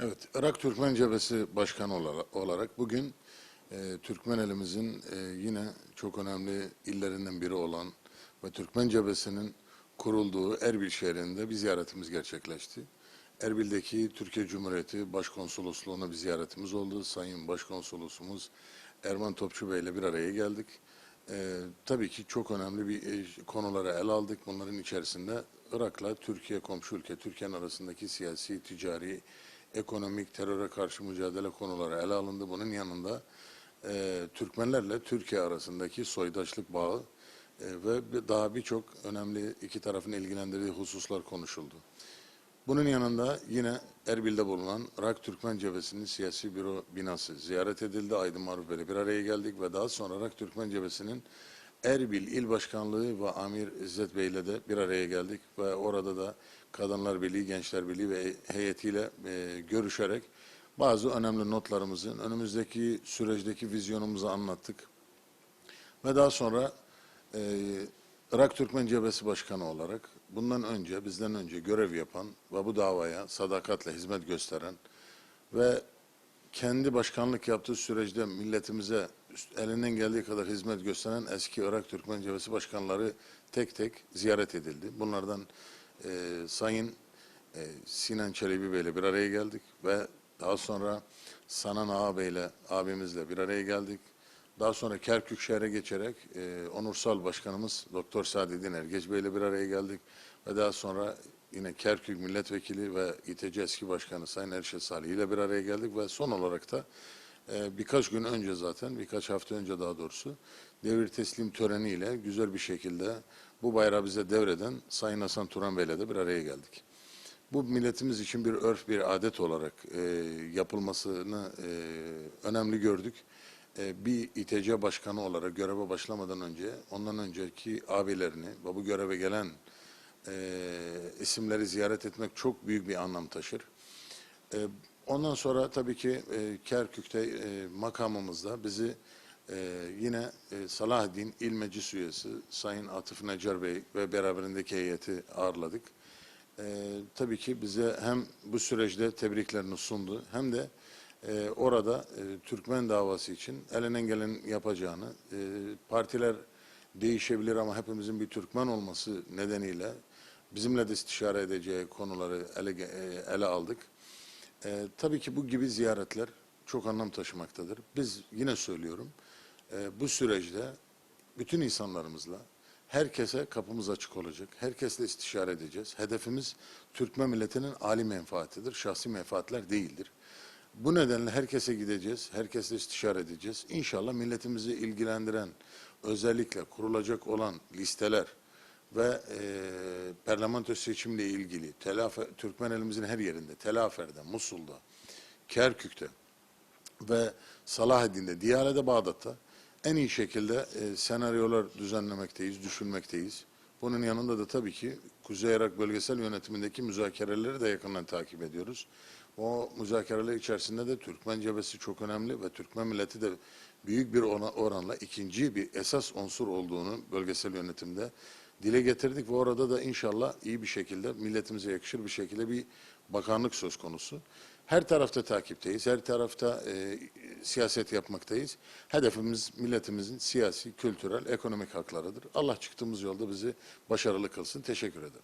Evet, Irak Türkmen Cephesi Başkanı ola- olarak bugün e, Türkmen elimizin e, yine çok önemli illerinden biri olan ve Türkmen Cephesi'nin kurulduğu Erbil şehrinde bir ziyaretimiz gerçekleşti. Erbil'deki Türkiye Cumhuriyeti Başkonsolosluğu'na bir ziyaretimiz oldu. Sayın Başkonsolosumuz Erman Topçu Bey ile bir araya geldik. E, tabii ki çok önemli bir e, konuları ele aldık. Bunların içerisinde Irak'la Türkiye komşu ülke, Türkiye'nin arasındaki siyasi, ticari, ekonomik, teröre karşı mücadele konuları ele alındı. Bunun yanında e, Türkmenlerle Türkiye arasındaki soydaşlık bağı e, ve daha birçok önemli iki tarafın ilgilendirdiği hususlar konuşuldu. Bunun yanında yine Erbil'de bulunan Irak Türkmen Cephesi'nin siyasi büro binası ziyaret edildi. Aydın Maruf Bey'le bir araya geldik ve daha sonra Irak Türkmen Cephesi'nin Erbil İl Başkanlığı ve Amir İzzet Bey'le de bir araya geldik ve orada da Kadınlar Birliği, Gençler Birliği ve heyetiyle e, görüşerek bazı önemli notlarımızın önümüzdeki süreçteki vizyonumuzu anlattık. Ve daha sonra e, Irak Türkmen Cephesi Başkanı olarak bundan önce, bizden önce görev yapan ve bu davaya sadakatle hizmet gösteren ve kendi başkanlık yaptığı süreçte milletimize elinden geldiği kadar hizmet gösteren eski Irak Türkmen Cephesi başkanları tek tek ziyaret edildi. Bunlardan e, Sayın e, Sinan Çelebi Bey'le bir araya geldik ve daha sonra Sanan Ağa Bey'le abimizle bir araya geldik. Daha sonra Kerkük şehre geçerek e, onursal başkanımız Doktor Saadettin Ergeç Bey'le bir araya geldik ve daha sonra yine Kerkük milletvekili ve İTC eski başkanı Sayın Erşet Salih ile bir araya geldik ve son olarak da birkaç gün önce zaten birkaç hafta önce daha doğrusu devir teslim töreniyle güzel bir şekilde bu bayrağı bize devreden Sayın Hasan Turan Bey'le de bir araya geldik. Bu milletimiz için bir örf, bir adet olarak e, yapılmasını e, önemli gördük. E, bir İTC başkanı olarak göreve başlamadan önce, ondan önceki abilerini ve bu göreve gelen e, isimleri ziyaret etmek çok büyük bir anlam taşır. E, ondan sonra tabii ki e, Kerkük'te e, makamımızda bizi e, yine e, Salahaddin İl Meclis Üyesi Sayın Atıf Necar Bey ve beraberindeki heyeti ağırladık. E, tabii ki bize hem bu süreçte tebriklerini sundu hem de e, orada e, Türkmen davası için elinden gelen yapacağını, e, partiler değişebilir ama hepimizin bir Türkmen olması nedeniyle bizimle de istişare edeceği konuları ele, e, ele aldık. E, tabii ki bu gibi ziyaretler çok anlam taşımaktadır. Biz yine söylüyorum, e, bu süreçte bütün insanlarımızla herkese kapımız açık olacak. Herkesle istişare edeceğiz. Hedefimiz Türkmen milletinin âli menfaatidir, şahsi menfaatler değildir. Bu nedenle herkese gideceğiz, herkesle istişare edeceğiz. İnşallah milletimizi ilgilendiren, özellikle kurulacak olan listeler ve e, parlamento seçimle ilgili Telafer, Türkmen elimizin her yerinde, Telafer'de, Musul'da, Kerkük'te ve Salahaddin'de, Diyale'de, Bağdat'ta en iyi şekilde e, senaryolar düzenlemekteyiz, düşünmekteyiz. Bunun yanında da tabii ki Kuzey Irak Bölgesel Yönetimindeki müzakereleri de yakından takip ediyoruz. O müzakereler içerisinde de Türkmen cephesi çok önemli ve Türkmen milleti de büyük bir oranla ikinci bir esas unsur olduğunu bölgesel yönetimde dile getirdik ve orada da inşallah iyi bir şekilde milletimize yakışır bir şekilde bir bakanlık söz konusu. Her tarafta takipteyiz, her tarafta e, siyaset yapmaktayız. Hedefimiz milletimizin siyasi, kültürel, ekonomik haklarıdır. Allah çıktığımız yolda bizi başarılı kılsın. Teşekkür ederim.